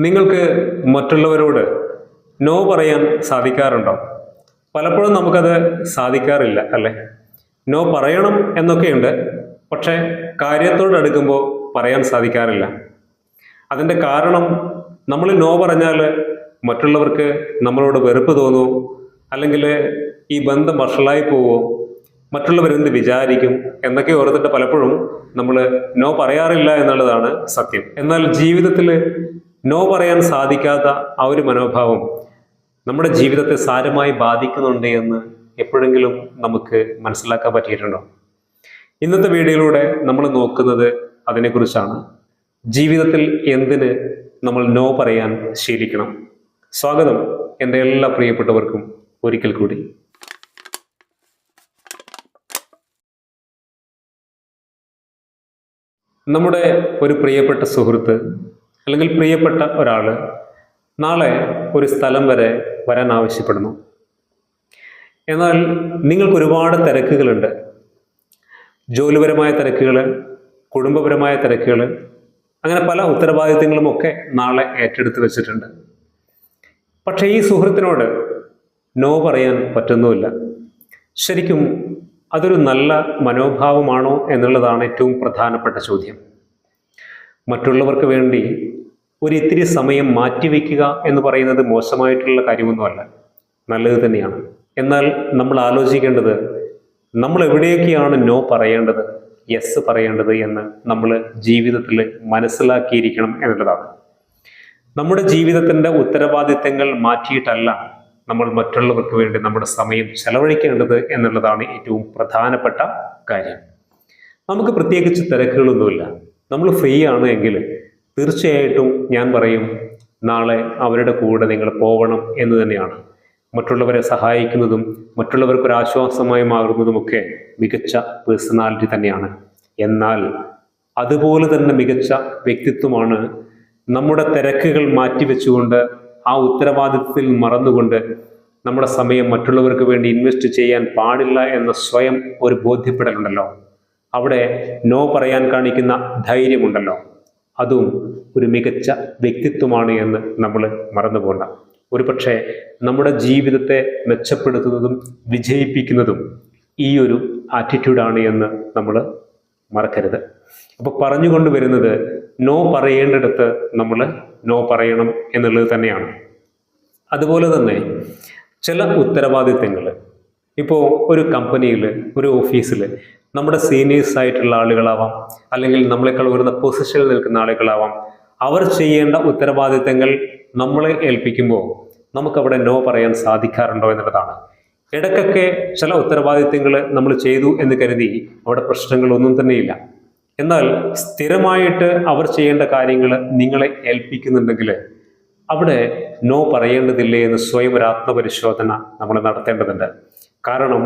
നിങ്ങൾക്ക് മറ്റുള്ളവരോട് നോ പറയാൻ സാധിക്കാറുണ്ടോ? പലപ്പോഴും നമുക്കത് സാധിക്കാറില്ല അല്ലേ? നോ പറയണം എന്നൊക്കെയുണ്ട് പക്ഷേ കാര്യത്തോടടുക്കുമ്പോൾ പറയാൻ സാധിക്കാറില്ല. അതിന്റെ കാരണം നമ്മൾ നോ പറഞ്ഞാൽ മറ്റുള്ളവർക്ക് നമ്മളോട് വെറുപ്പ് തോന്നുമോ അല്ലെങ്കിൽ ഈ ബന്ധം വഷളായി പോവോ? മറ്റുള്ളവരെന്ത് വിചാരിക്കും? എന്നൊക്കെ ഓർത്തിട്ട് പലപ്പോഴും നമ്മൾ നോ പറയാറില്ല എന്നുള്ളതാണ് സത്യം. എന്നാൽ ജീവിതത്തിൽ നോ പറയാൻ സാധിക്കാത്ത ആ ഒരു മനോഭാവം നമ്മുടെ ജീവിതത്തെ സാരമായി ബാധിക്കുന്നുണ്ട് എന്ന് എപ്പോഴെങ്കിലും നമുക്ക് മനസ്സിലാക്കാൻ പറ്റിയിട്ടുണ്ടോ? ഇന്നത്തെ വീഡിയോയിലൂടെ നമ്മൾ നോക്കുന്നത് അതിനെക്കുറിച്ചാണ്. ജീവിതത്തിൽ എന്തിന് നമ്മൾ നോ പറയാൻ ശീലിക്കണം? സ്വാഗതം എന്റെ എല്ലാ പ്രിയപ്പെട്ടവർക്കും ഒരിക്കൽ കൂടി. നമ്മുടെ ഒരു പ്രിയപ്പെട്ട സുഹൃത്ത് അല്ലെങ്കിൽ പ്രിയപ്പെട്ട ഒരാൾ നാളെ ഒരു സ്ഥലം വരെ വരാൻ ആവശ്യപ്പെടുന്നു. എന്നാൽ നിങ്ങൾക്ക് ഒരുപാട് തിരക്കുകളുണ്ട്. ജോലിപരമായ തിരക്കുകൾ കുടുംബപരമായ തിരക്കുകൾ അങ്ങനെ പല ഉത്തരവാദിത്തങ്ങളും ഒക്കെ നാളെ ഏറ്റെടുത്ത് വെച്ചിട്ടുണ്ട്. പക്ഷേ ഈ സുഹൃത്തിനോട് നോ പറയാൻ പറ്റുന്നുമില്ല. ശരിക്കും അതൊരു നല്ല മനോഭാവമാണോ എന്നുള്ളതാണ് ഏറ്റവും പ്രധാനപ്പെട്ട ചോദ്യം. മറ്റുള്ളവർക്ക് വേണ്ടി ഒരിത്തിരി സമയം മാറ്റിവെക്കുക എന്ന് പറയുന്നത് മോശമായിട്ടുള്ള കാര്യമൊന്നുമല്ല. നല്ലത് തന്നെയാണ്. എന്നാൽ നമ്മൾ ആലോചിക്കേണ്ടത് നമ്മൾ എവിടെയൊക്കെയാണ് നോ പറയേണ്ടത് യെസ് പറയേണ്ടത് എന്ന് നമ്മൾ ജീവിതത്തിൽ മനസ്സിലാക്കിയിരിക്കണം എന്നുള്ളതാണ്. നമ്മുടെ ജീവിതത്തിന്റെ ഉത്തരവാദിത്തങ്ങൾ മാറ്റിയിട്ടല്ല നമ്മൾ മറ്റുള്ളവർക്ക് വേണ്ടി നമ്മുടെ സമയം ചെലവഴിക്കേണ്ടത് എന്നുള്ളതാണ് ഏറ്റവും പ്രധാനപ്പെട്ട കാര്യം. നമുക്ക് പ്രത്യേകിച്ച് തിരക്കുകളൊന്നുമില്ല. നമ്മൾ ഫ്രീ ആണ് എങ്കിൽ തീർച്ചയായിട്ടും ഞാൻ പറയും നാളെ അവരുടെ കൂടെ നിങ്ങൾ പോകണം എന്ന് തന്നെയാണ്. മറ്റുള്ളവരെ സഹായിക്കുന്നതും മറ്റുള്ളവർക്ക് ഒരു ആശ്വാസമായി മാറുന്നതുമൊക്കെ മികച്ച പേഴ്സണാലിറ്റി തന്നെയാണ്. എന്നാൽ അതുപോലെ തന്നെ മികച്ച വ്യക്തിത്വമാണ് നമ്മുടെ തിരക്കുകൾ മാറ്റിവെച്ചുകൊണ്ട് ആ ഉത്തരവാദിത്വത്തിൽ മറന്നുകൊണ്ട് നമ്മുടെ സമയം മറ്റുള്ളവർക്ക് വേണ്ടി ഇൻവെസ്റ്റ് ചെയ്യാൻ പാടില്ല എന്ന സ്വയം ഒരു ബോധ്യപ്പെടലുണ്ടല്ലോ. അവിടെ നോ പറയാൻ കാണിക്കുന്ന ധൈര്യമുണ്ടല്ലോ. അതും ഒരു മികച്ച വ്യക്തിത്വമാണ് എന്ന് നമ്മൾ മറന്നു പോകണ്ട ഒരുപക്ഷെ നമ്മുടെ ജീവിതത്തെ മെച്ചപ്പെടുത്തുന്നതും വിജയിപ്പിക്കുന്നതും ഈ ഒരു ആറ്റിറ്റ്യൂഡാണ് എന്ന് നമ്മൾ മറക്കരുത്. അപ്പോൾ പറഞ്ഞുകൊണ്ട് വരുന്നത് നോ പറയേണ്ടിടത്ത് നമ്മൾ നോ പറയണം എന്നുള്ളത് തന്നെയാണ്. അതുപോലെ തന്നെ ചില ഉത്തരവാദിത്തങ്ങൾ. ഇപ്പോൾ ഒരു കമ്പനിയിൽ ഒരു ഓഫീസിൽ നമ്മുടെ സീനിയേഴ്സ് ആയിട്ടുള്ള ആളുകളാവാം അല്ലെങ്കിൽ നമ്മളെക്കാൾ ഉയർന്ന പൊസിഷനിൽ നിൽക്കുന്ന ആളുകളാവാം. അവർ ചെയ്യേണ്ട ഉത്തരവാദിത്തങ്ങൾ നമ്മളെ ഏൽപ്പിക്കുമ്പോൾ നമുക്കവിടെ നോ പറയാൻ സാധിക്കാറുണ്ടോ എന്നുള്ളതാണ്. ഇടയ്ക്കൊക്കെ ചില ഉത്തരവാദിത്തങ്ങൾ നമ്മൾ ചെയ്തു എന്ന് കരുതി അവിടെ പ്രശ്നങ്ങളൊന്നും തന്നെയില്ല. എന്നാൽ സ്ഥിരമായിട്ട് അവർ ചെയ്യേണ്ട കാര്യങ്ങൾ നിങ്ങളെ ഏൽപ്പിക്കുന്നുണ്ടെങ്കിൽ അവിടെ നോ പറയേണ്ടതില്ലേ എന്ന് സ്വയം ഒരു ആത്മപരിശോധന നമ്മൾ നടത്തേണ്ടതുണ്ട്. കാരണം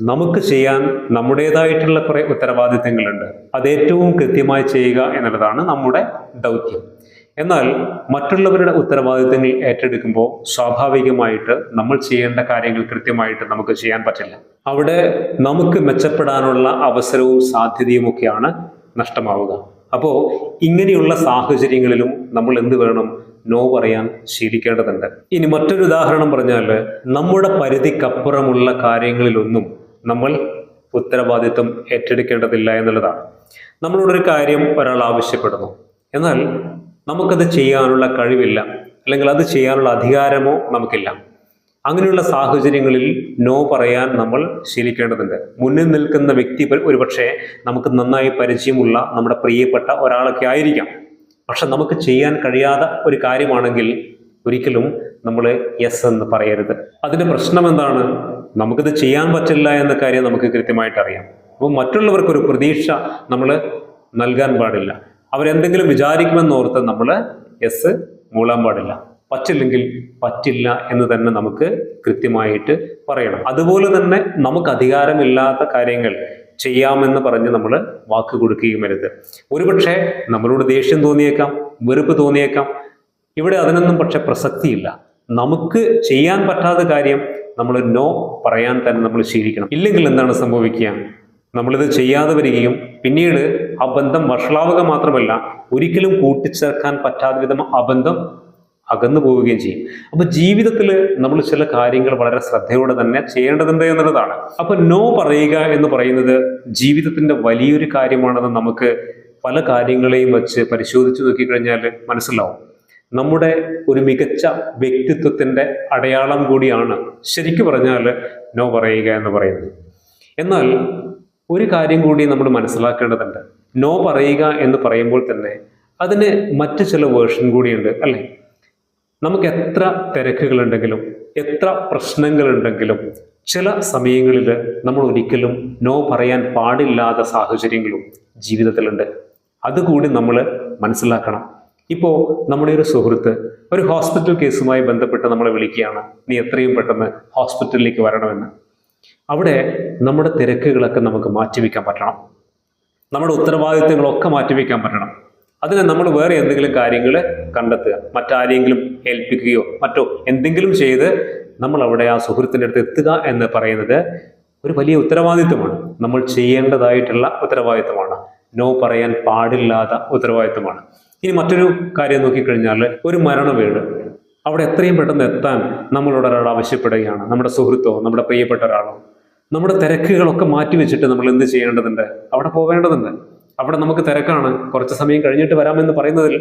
നമുക്ക് ചെയ്യാൻ നമ്മുടേതായിട്ടുള്ള കുറേ ഉത്തരവാദിത്തങ്ങളുണ്ട്. അത് ഏറ്റവും കൃത്യമായി ചെയ്യുക എന്നുള്ളതാണ് നമ്മുടെ ദൗത്യം. എന്നാൽ മറ്റുള്ളവരുടെ ഉത്തരവാദിത്തങ്ങൾ ഏറ്റെടുക്കുമ്പോൾ സ്വാഭാവികമായിട്ട് നമ്മൾ ചെയ്യേണ്ട കാര്യങ്ങൾ കൃത്യമായിട്ട് നമുക്ക് ചെയ്യാൻ പറ്റില്ല. അവിടെ നമുക്ക് മെച്ചപ്പെടാനുള്ള അവസരവും സാധ്യതയും ഒക്കെയാണ് നഷ്ടമാവുക. അപ്പോൾ ഇങ്ങനെയുള്ള സാഹചര്യങ്ങളിലും നമ്മൾ എന്ത് വേണം? നോ പറയാൻ ശീലിക്കേണ്ടതുണ്ട്. ഇനി മറ്റൊരു ഉദാഹരണം പറഞ്ഞാൽ നമ്മുടെ പരിധിക്കപ്പുറമുള്ള കാര്യങ്ങളിലൊന്നും നമ്മൾ ഉത്തരവാദിത്വം ഏറ്റെടുക്കേണ്ടതില്ല എന്നുള്ളതാണ്. നമ്മളോടൊരു കാര്യം ഒരാൾ ആവശ്യപ്പെടുന്നു. എന്നാൽ നമുക്കത് ചെയ്യാനുള്ള കഴിവില്ല. അല്ലെങ്കിൽ അത് ചെയ്യാനുള്ള അധികാരമോ നമുക്കില്ല. അങ്ങനെയുള്ള സാഹചര്യങ്ങളിൽ നോ പറയാൻ നമ്മൾ ശീലിക്കേണ്ടതുണ്ട്. മുന്നിൽ നിൽക്കുന്ന വ്യക്തി ഒരുപക്ഷെ നമുക്ക് നന്നായി പരിചയമുള്ള നമ്മുടെ പ്രിയപ്പെട്ട ഒരാളൊക്കെ ആയിരിക്കാം. പക്ഷെ നമുക്ക് ചെയ്യാൻ കഴിയാത്ത ഒരു കാര്യമാണെങ്കിൽ ഒരിക്കലും നമ്മൾ യെസ് എന്ന് പറയരുത്. അതിന്റെ പ്രശ്നം എന്താണ്? നമുക്കിത് ചെയ്യാൻ പറ്റില്ല എന്ന കാര്യം നമുക്ക് കൃത്യമായിട്ട് അറിയാം. അപ്പോൾ മറ്റുള്ളവർക്കൊരു പ്രതീക്ഷ നമ്മൾ നൽകാൻ പാടില്ല. അവരെന്തെങ്കിലും വിചാരിക്കുമെന്നോർത്ത് നമ്മൾ എസ് മൂളാൻ പാടില്ല. പറ്റില്ലെങ്കിൽ പറ്റില്ല എന്ന് തന്നെ നമുക്ക് കൃത്യമായിട്ട് പറയണം. അതുപോലെ തന്നെ നമുക്ക് അധികാരമില്ലാത്ത കാര്യങ്ങൾ ചെയ്യാമെന്ന് പറഞ്ഞ് നമ്മൾ വാക്ക് കൊടുക്കുകയും വരുത് ഒരുപക്ഷെ നമ്മളോട് ദേഷ്യം തോന്നിയേക്കാം വെറുപ്പ് തോന്നിയേക്കാം. ഇവിടെ അതിനൊന്നും പക്ഷെ പ്രസക്തിയില്ല. നമുക്ക് ചെയ്യാൻ പറ്റാത്ത കാര്യം നമ്മൾ നോ പറയാൻ തന്നെ നമ്മൾ ശീലിക്കണം. ഇല്ലെങ്കിൽ എന്താണ് സംഭവിക്കുക? നമ്മളിത് ചെയ്യാതെ വരികയും പിന്നീട് ആ ബന്ധം വഷളാവുക മാത്രമല്ല ഒരിക്കലും കൂട്ടിച്ചേർക്കാൻ പറ്റാത്ത വിധം അബന്ധം ബന്ധം അകന്നു പോവുകയും ചെയ്യും. അപ്പൊ ജീവിതത്തിൽ നമ്മൾ ചില കാര്യങ്ങൾ വളരെ ശ്രദ്ധയോടെ തന്നെ ചെയ്യേണ്ടതുണ്ട് എന്നുള്ളതാണ്. അപ്പൊ നോ പറയുക എന്ന് പറയുന്നത് ജീവിതത്തിന്റെ വലിയൊരു കാര്യമാണെന്ന് നമുക്ക് പല കാര്യങ്ങളെയും വെച്ച് പരിശോധിച്ച് നോക്കിക്കഴിഞ്ഞാൽ മനസ്സിലാവും. നമ്മുടെ ഒരു മികച്ച വ്യക്തിത്വത്തിന്റെ അടയാളം കൂടിയാണ് ശരിക്കു പറഞ്ഞാൽ നോ പറയുക എന്ന് പറയുന്നത്. എന്നാൽ ഒരു കാര്യം കൂടി നമ്മൾ മനസ്സിലാക്കേണ്ടതുണ്ട്. നോ പറയുക എന്ന് പറയുമ്പോൾ തന്നെ അതിന് മറ്റു ചില വേർഷൻ കൂടിയുണ്ട് അല്ലേ? നമുക്ക് എത്ര തിരക്കുകളുണ്ടെങ്കിലും എത്ര പ്രശ്നങ്ങളുണ്ടെങ്കിലും ചില സമയങ്ങളിൽ നമ്മൾ ഒരിക്കലും നോ പറയാൻ പാടില്ലാത്ത സാഹചര്യങ്ങളും ജീവിതത്തിലുണ്ട്. അതുകൂടി നമ്മൾ മനസ്സിലാക്കണം. ഇപ്പോൾ നമ്മുടെ ഒരു സുഹൃത്ത് ഒരു ഹോസ്പിറ്റൽ കേസുമായി ബന്ധപ്പെട്ട് നമ്മളെ വിളിക്കുകയാണ്. നീ എത്രയും പെട്ടെന്ന് ഹോസ്പിറ്റലിലേക്ക് വരണമെന്ന്. അവിടെ നമ്മുടെ തിരക്കുകളൊക്കെ നമുക്ക് മാറ്റിവെക്കാൻ പറ്റണം. നമ്മുടെ ഉത്തരവാദിത്തങ്ങളൊക്കെ മാറ്റിവെക്കാൻ പറ്റണം. അതിന് നമ്മൾ വേറെ എന്തെങ്കിലും കാര്യങ്ങൾ കണ്ടെത്തുക. മറ്റാരെങ്കിലും ഏൽപ്പിക്കുകയോ മറ്റോ എന്തെങ്കിലും ചെയ്ത് നമ്മൾ അവിടെ ആ സുഹൃത്തിന്റെ അടുത്ത് എത്തുക എന്ന് പറയുന്നത് ഒരു വലിയ ഉത്തരവാദിത്വമാണ്. നമ്മൾ ചെയ്യേണ്ടതായിട്ടുള്ള ഉത്തരവാദിത്വമാണ്. നോ പറയാൻ പാടില്ലാത്ത ഉത്തരവാദിത്വമാണ്. ഇനി മറ്റൊരു കാര്യം നോക്കിക്കഴിഞ്ഞാൽ ഒരു മരണ വീട് അവിടെ എത്രയും പെട്ടെന്ന് എത്താൻ നമ്മളോട് ഒരാൾ ആവശ്യപ്പെടുകയാണ്. നമ്മുടെ സുഹൃത്തോ നമ്മുടെ പ്രിയപ്പെട്ട ഒരാളോ. നമ്മുടെ തിരക്കുകളൊക്കെ മാറ്റി വെച്ചിട്ട് നമ്മൾ എന്ത് ചെയ്യേണ്ടതുണ്ട്? അവിടെ പോവേണ്ടതുണ്ട് അവിടെ നമുക്ക് തിരക്കാണ്. കുറച്ച് സമയം കഴിഞ്ഞിട്ട് വരാമെന്ന് പറയുന്നതിൽ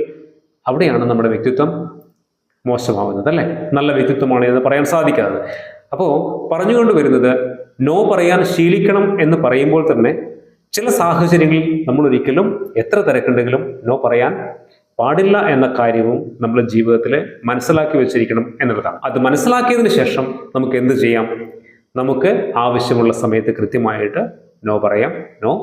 അവിടെയാണ് നമ്മുടെ വ്യക്തിത്വം മോശമാവുന്നത് അല്ലേ? നല്ല വ്യക്തിത്വമാണ് എന്ന് പറയാൻ സാധിക്കാതെ. അപ്പോൾ പറഞ്ഞുകൊണ്ട് വരുന്നത് നോ പറയാൻ ശീലിക്കണം എന്ന് പറയുമ്പോൾ തന്നെ ചില സാഹചര്യങ്ങളിൽ നമ്മൾ ഒരിക്കലും എത്ര തിരക്കുണ്ടെങ്കിലും നോ പറയാൻ പാടില്ല എന്ന കാര്യവും നമ്മൾ ജീവിതത്തിൽ മനസ്സിലാക്കി വെച്ചിരിക്കണം എന്നുള്ളതാണ്. അത് മനസ്സിലാക്കിയതിന് ശേഷം നമുക്ക് എന്ത് ചെയ്യാം? നമുക്ക് ആവശ്യമുള്ള സമയത്ത് കൃത്യമായിട്ട് നോ പറയാം നോ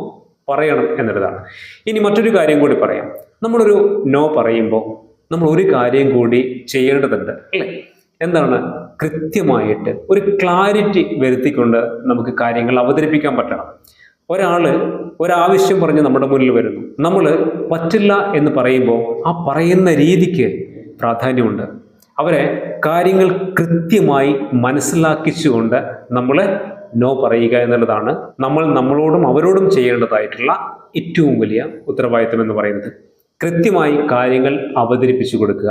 പറയണം എന്നുള്ളതാണ്. ഇനി മറ്റൊരു കാര്യം കൂടി പറയാം. നമ്മളൊരു നോ പറയുമ്പോൾ നമ്മൾ ഒരു കാര്യം കൂടി ചെയ്യേണ്ടതുണ്ട് അല്ലേ? എന്താണ്? കൃത്യമായിട്ട് ഒരു ക്ലാരിറ്റി വരുത്തിക്കൊണ്ട് നമുക്ക് കാര്യങ്ങൾ അവതരിപ്പിക്കാൻ പറ്റണം. ഒരാൾ ഒരാവശ്യം പറഞ്ഞ് നമ്മുടെ മുന്നിൽ വരുന്നു. നമ്മൾ പറ്റില്ല എന്ന് പറയുമ്പോൾ ആ പറയുന്ന രീതിക്ക് പ്രാധാന്യമുണ്ട്. അവരെ കാര്യങ്ങൾ കൃത്യമായി മനസ്സിലാക്കിച്ചുകൊണ്ട് നമ്മൾ നോ പറയുക എന്നുള്ളതാണ്. നമ്മൾ നമ്മളോടും അവരോടും ചെയ്യേണ്ടതായിട്ടുള്ള ഏറ്റവും വലിയ ഉത്തരവാദിത്തം എന്ന് പറയുന്നത്. കൃത്യമായി കാര്യങ്ങൾ അവതരിപ്പിച്ചു കൊടുക്കുക.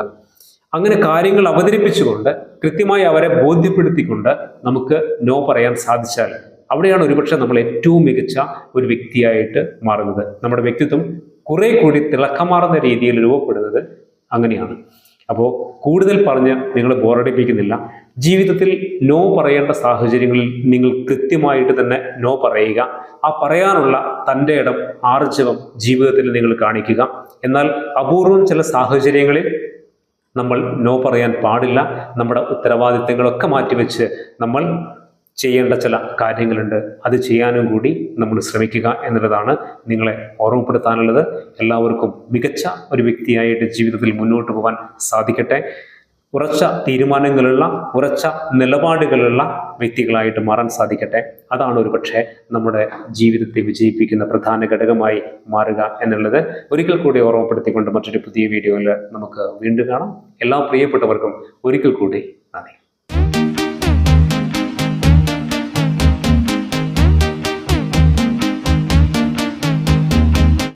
അങ്ങനെ കാര്യങ്ങൾ അവതരിപ്പിച്ചുകൊണ്ട് കൃത്യമായി അവരെ ബോധ്യപ്പെടുത്തിക്കൊണ്ട് നമുക്ക് നോ പറയാൻ സാധിച്ചാൽ അവിടെയാണ് ഒരുപക്ഷെ നമ്മൾ ഏറ്റവും മികച്ച ഒരു വ്യക്തിയായിട്ട് മാറുന്നത്. നമ്മുടെ വ്യക്തിത്വം കുറെ കൂടി തിളക്കമാർന്ന രീതിയിൽ രൂപപ്പെടുന്നത് അങ്ങനെയാണ്. അപ്പോൾ കൂടുതൽ പറഞ്ഞ് നിങ്ങൾ ബോറടിപ്പിക്കുന്നില്ല ജീവിതത്തിൽ നോ പറയേണ്ട സാഹചര്യങ്ങളിൽ നിങ്ങൾ കൃത്യമായിട്ട് തന്നെ നോ പറയുക. ആ പറയാനുള്ള തന്റെ ഇടം ആർജവം ജീവിതത്തിൽ നിങ്ങൾ കാണിക്കുക. എന്നാൽ അപൂർവം ചില സാഹചര്യങ്ങളിൽ നമ്മൾ നോ പറയാൻ പാടില്ല. നമ്മുടെ ഉത്തരവാദിത്തങ്ങളൊക്കെ മാറ്റിവെച്ച് നമ്മൾ ചെയ്യേണ്ട ചില കാര്യങ്ങളുണ്ട്. അത് ചെയ്യാനും കൂടി നമ്മൾ ശ്രമിക്കുക എന്നുള്ളതാണ് നിങ്ങളെ ഓർമ്മപ്പെടുത്താനുള്ളത്. എല്ലാവർക്കും മികച്ച ഒരു വ്യക്തിയായിട്ട് ജീവിതത്തിൽ മുന്നോട്ട് പോകാൻ സാധിക്കട്ടെ. ഉറച്ച തീരുമാനങ്ങളുള്ള ഉറച്ച നിലപാടുകളുള്ള വ്യക്തികളായിട്ട് മാറാൻ സാധിക്കട്ടെ. അതാണ് ഒരു പക്ഷേ നമ്മുടെ ജീവിതത്തെ വിജയിപ്പിക്കുന്ന പ്രധാന ഘടകമായി മാറുക എന്നുള്ളത്. ഒരിക്കൽ കൂടി ഓർമ്മപ്പെടുത്തിക്കൊണ്ട് മറ്റൊരു പുതിയ വീഡിയോയിൽ നമുക്ക് വീണ്ടും കാണാം. എല്ലാ പ്രിയപ്പെട്ടവർക്കും ഒരിക്കൽ കൂടി